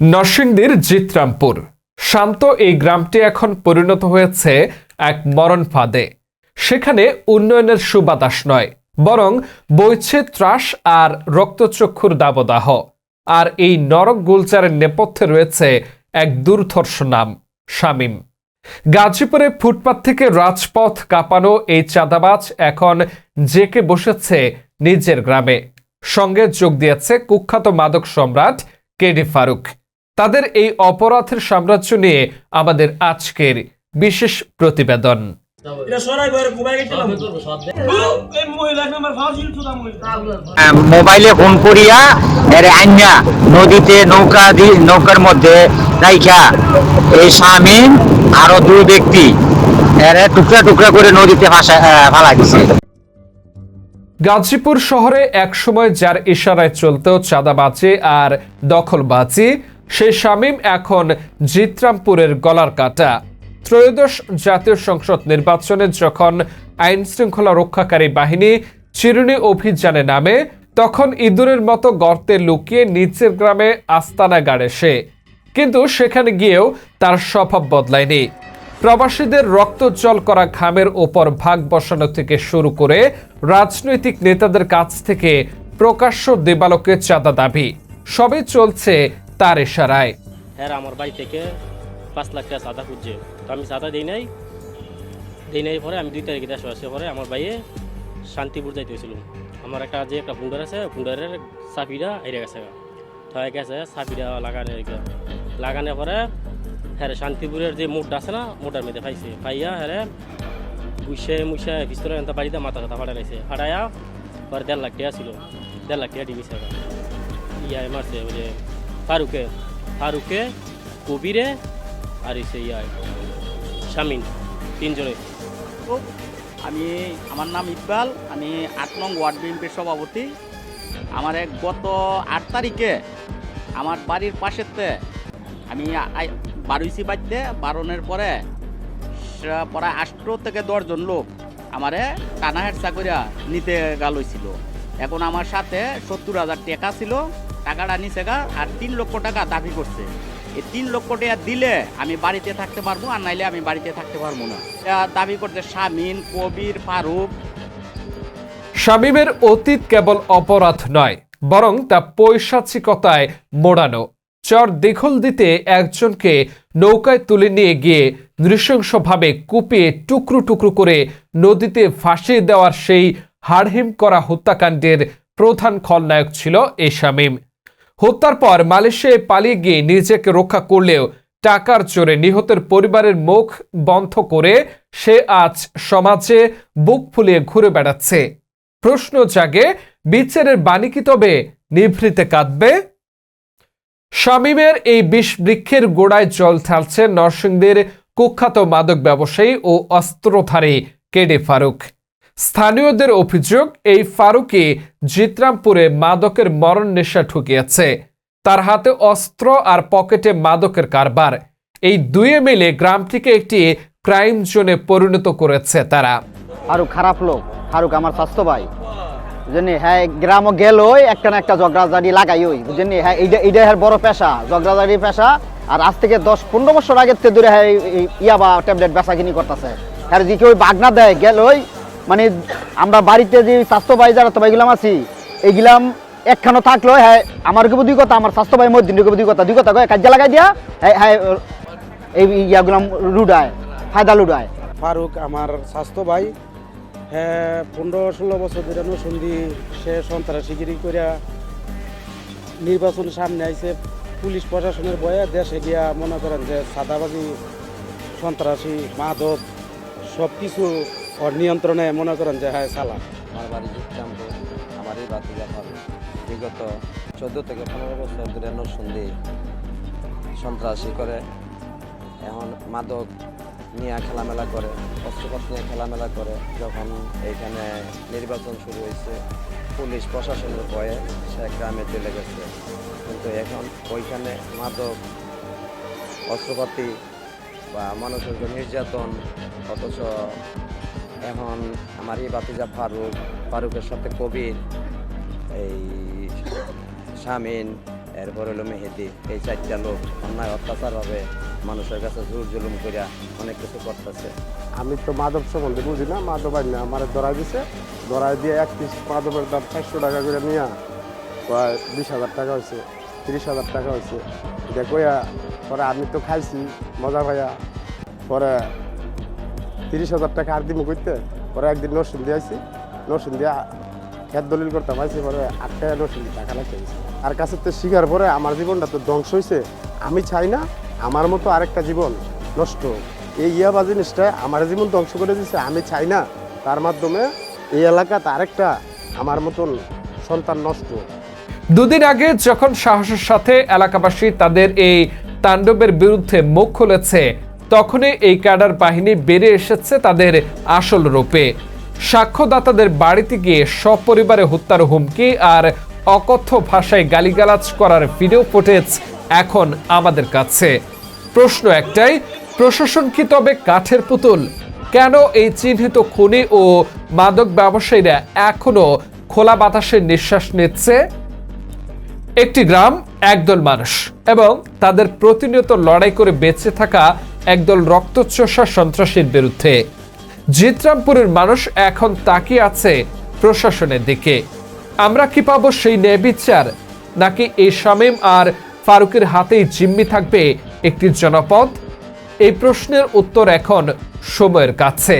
নরসিংদীর জিতরামপুর। শান্ত এই গ্রামটি এখন পরিণত হয়েছে এক মরণ ফাঁদে। সেখানে উন্নয়নের সুবাতাস নয়, বরং বইছে ত্রাস আর রক্তচক্ষুর দাবদাহ। আর এই নরক গুলচারের নেপথ্যে রয়েছে এক দুর্ধর্ষ নাম, শামীম। গাজীপুরে ফুটপাত থেকে রাজপথ কাঁপানো এই চাঁদাবাজ এখন জেকে বসেছে নিজের গ্রামে। সঙ্গে যোগ দিয়েছে কুখ্যাত মাদক সম্রাট কেডি ফারুক। তাদের এই অপরাধের সাম্রাজ্য নিয়ে আমাদের আজকের বিশেষ প্রতিবেদন। মোবাইলে ফোন করিয়া এর আইনা নদীতে নৌকা নৌকার মধ্যে রাইখা। এই স্বামী আরও দুই ব্যক্তি এর টুকরা টুকরা করে নদীতে ফালা দিছে গাজীপুর শহরে একসময় যার ইশারায় চলতো চাঁদাবাজি আর দখলবাজি সেই শামীম এখন জিতরামপুরের গলার কাটা। ত্রয়োদশ জাতীয় সংসদ নির্বাচনে যখন আইন শৃঙ্খলা রক্ষাকারী বাহিনী চিরুনি অভিযানে নামে, তখন ইঁদুরের মতো গর্তে লুকিয়ে নিচের গ্রামে আস্তানা গাড়ে সে। কিন্তু সেখানে গিয়েও তার স্বভাব বদলায়নি। প্রবাসীদের রক্তজল করা ঘামের ওপর ভাগ বসানো থেকে শুরু করে রাজনৈতিক নেতাদের কাছ থেকে প্রকাশ্য দেবালোকে চাঁদা দাবি। সবই চলছে তার ইশারায়। হ্যাঁ আমার বাড়ি থেকে পাঁচ লাখ টাকা চাঁদা খুঁজছে। তো আমি চাঁদা দিই নাই। দিই নাই পরে আমি দুই তারিখে দেশে আসে পরে আমার ভাইয়ে শান্তিপুর যাইতে হয়েছিল। আমার একটা যে একটা ফুন্ডার আছে ফুন্ডারের চাপিটা হেরে গেছে থয়ে গেছে চাপিটা লাগানো লাগানোর পরে হ্যাঁ শান্তিপুরের যে মোড়টা আছে না, মোড়টার মধ্যে পাইছে। পাইয়া হ্যাঁ বুসে মুসে ভিতরে এনতা বাড়িতে মাথা কথা ফাটাইছে ফাটাইয়া পরে দেড় লাখ টাকা ছিল। দেড় লাখ টাকা ডিমিছে ইয়াই মারছে ওই যে ফারুকে ফারুকে, কবিরে আর এসে ইয়াই শামিন, তিনজনে। আমি আমার নাম ইকবাল, আমি আট নং ওয়ার্ড বিএনপির সভাপতি। আমার এক গত আট তারিখে আমার বাড়ির পাশেতে আমি বারুইছি বাড়িতে বারণের পরে প্রায় আষ্ট থেকে দশজন লোক আমারে টানা হেরসা করিয়া নিতে গা লইছিল। এখন আমার সাথে সত্তর হাজার টাকা ছিল। টাকাটা নিছে গা, আর তিন লক্ষ টাকা দাবি করছে। এই তিন লক্ষ টাকা দিলে আমি বাড়িতে থাকতে পারব, আর নাইলে আমি বাড়িতে থাকতে পারব না। দাবি করতে শামিন কবির, ফারুক। শামীমের অতীত কেবল অপরাধ নয়, বরং তা পৈশাচিকতায় মোড়ানো। চর দীঘল দিতে একজনকে নৌকায় তুলে নিয়ে গিয়ে নৃশংসভাবে কুপিয়ে টুকরো টুকরো করে নদীতে ফাঁসিয়ে দেওয়ার সেই হাড়হিম করা হত্যাকাণ্ডের প্রধান খলনায়ক ছিল এই শামীম। হত্যার পর মালয়েশিয়ায় পালিয়ে গিয়ে নিজেকে রক্ষা করলেও টাকার চোরে নিহতের পরিবারের মুখ বন্ধ করে সে আজ সমাজে বুক ফুলিয়ে ঘুরে বেড়াচ্ছে। প্রশ্ন জাগে, বিচারের বাণী কি তবে নিভৃতে কাঁদবে? শামীমের এই বিষ বৃক্ষের গোড়ায় জল ঢালছে নরসিংদীর কুখ্যাত মাদক ব্যবসায়ী ও অস্ত্রধারী কেডে ফারুক। স্থানীয়দের অভিযোগ, এই ফারুকই জিতরামপুরে মাদকের মরণ নেশা ঠুকিয়েছে। তার হাতে অস্ত্র আর পকেটে মাদকের কারবার। এই দুয়ে মিলে গ্রামটিকে একটি ক্রাইম জোনে পরিণত করেছে তারা। আরও খারাপ লোক, ফারুক আমার স্বাস্থ্য ভাই। বুঝলি হ্যাঁ গ্রামও গেল একটা না একটা জগড়াজাড়ি লাগাই ওই। বুঝলি হ্যাঁ এইটা এইটা হ্যাঁ বড় পেশা জগড়াজাড়ি পেশা। আর আজ থেকে দশ পনেরো বছর আগের থেকে দূরে হ্যাঁ ইয়াবা ট্যাবলেট বেচা কিনি করতেছে। আর যে কেউ বাগনা দেয়, গেল ওই। মানে আমরা বাড়িতে যে স্বাস্থ্য ভাই যারা তো ভাইগুলাম আছি, এইগুলাম একখানো থাকল হ্যাঁ আমার কেবো দুই কথা, আমার স্বাস্থ্য ভাই মধ্যে কেবো দুই কথা দুই কথা কয়ে, কাজে লাগাই দিয়া হ্যাঁ হ্যাঁ এই ইয়াগুলাম লুডায়, ফায়দা লুডায়। ফারুক আমার স্বাস্থ্য ভাই হ্যাঁ পনেরো ষোলো বছর ধরে নসুন্দি সে সন্ত্রাসীগিরি করিয়া নির্বাচন সামনে আইছে, পুলিশ প্রশাসনের বয়ে দেশে গিয়া মনে করেন যে সাদাবাজি, সন্ত্রাসী, মাদক সব কিছু ওর নিয়ন্ত্রণে মনে করেন যে হ্যাঁ সালা আমার বাড়ি জিতরামপুর আমার এই বাতিজা ফারুক বিগত চোদ্দ থেকে পনেরো বছর ধরে নরসুন্দি সন্ত্রাসী করে। এখন মাদক নিয়ে খেলামেলা করে অস্ত্রপত্র নিয়ে খেলামেলা করে। যখন এইখানে নির্বাচন শুরু হয়েছে, পুলিশ প্রশাসনের ভয়ে সে গ্রামে চলে গেছে। কিন্তু এখন ওইখানে মাদক, অস্ত্রপাতি বা মানুষের নির্যাতন, অথচ এখন আমার এই বাতিজা ফারুক, ফারুকের সাথে কবির, এই শামিন এরপর হলো মেহেদি, এই চারটা লোক অন্যায় অত্যাচার হবে মানুষের কাছে জোর জুলুম করিয়া অনেক কিছু করতেছে। আমি তো মাদক সম্বন্ধে বুঝি না, মাদক আই না, আমার ধরাই দিছে, ধরাই দিয়ে এক পিস মাদকের দাম চারশো টাকা করে নিয়ে প্রায় বিশ হাজার টাকা হয়েছে তিরিশ হাজার টাকা হয়েছে দেখোয়া পরে আমি তো খাইছি, মজা ভাইয়া পরে তিরিশ হাজার টাকা আর দিমু করতে পরে একদিন নরসিং দিয়ে আইছি নরসিং দিয়া খেত দলিল করতাম আইছি পরে আটটা নরসিং টাকা লাগতে আর কাছে তো শিকার পরে আমার জীবনটা তো ধ্বংস হয়েছে আমি চাই না আমার মতো আরেকটা জীবন নষ্ট এই ইয়াবা জিনিসটা আমার জীবন ধ্বংস করে দিচ্ছে আমি চাই না। তার মাধ্যমে এই এলাকাতে আরেকটা আমার মতন সন্তান নষ্ট দুদিন আগে যখন সাহসের সাথে এলাকাবাসী তাদের এই তাণ্ডবের বিরুদ্ধে মুখ খুলেছে তখনই এই ক্যাডার বাহিনী বেরিয়ে এসেছে তাদের আসল রূপে। সাক্ষ্যদাতাদের বাড়িতে গিয়ে সপরিবারে হত্যার হুমকি আর অকথ্য ভাষায় গালিগালাজ করার ভিডিও ফুটেজ এখন আমাদের কাছে। প্রশ্ন একটাই, প্রশাসন কি তবে কাঠের পুতুল? কেন এই চিহ্নিত খুনি ও মাদক ব্যবসায়ীরা এখনও খোলা বাতাসে নিঃশ্বাস নিচ্ছে? একটি গ্রাম, একদল মানুষ এবং তাদের প্রতিনিয়ত লড়াই করে বেঁচে থাকা একদল রক্তচোষা সন্ত্রাসীর বিরুদ্ধে। জিতরামপুরের মানুষ এখন তাকিয়ে আছে প্রশাসনের দিকে। আমরা কি পাবো সেই ন্যায় বিচার? নাকি এই শামীম আর ফারুকের হাতেই জিম্মি থাকবে একটি জনপদ? এই প্রশ্নের উত্তর এখন সময়ের কাছে।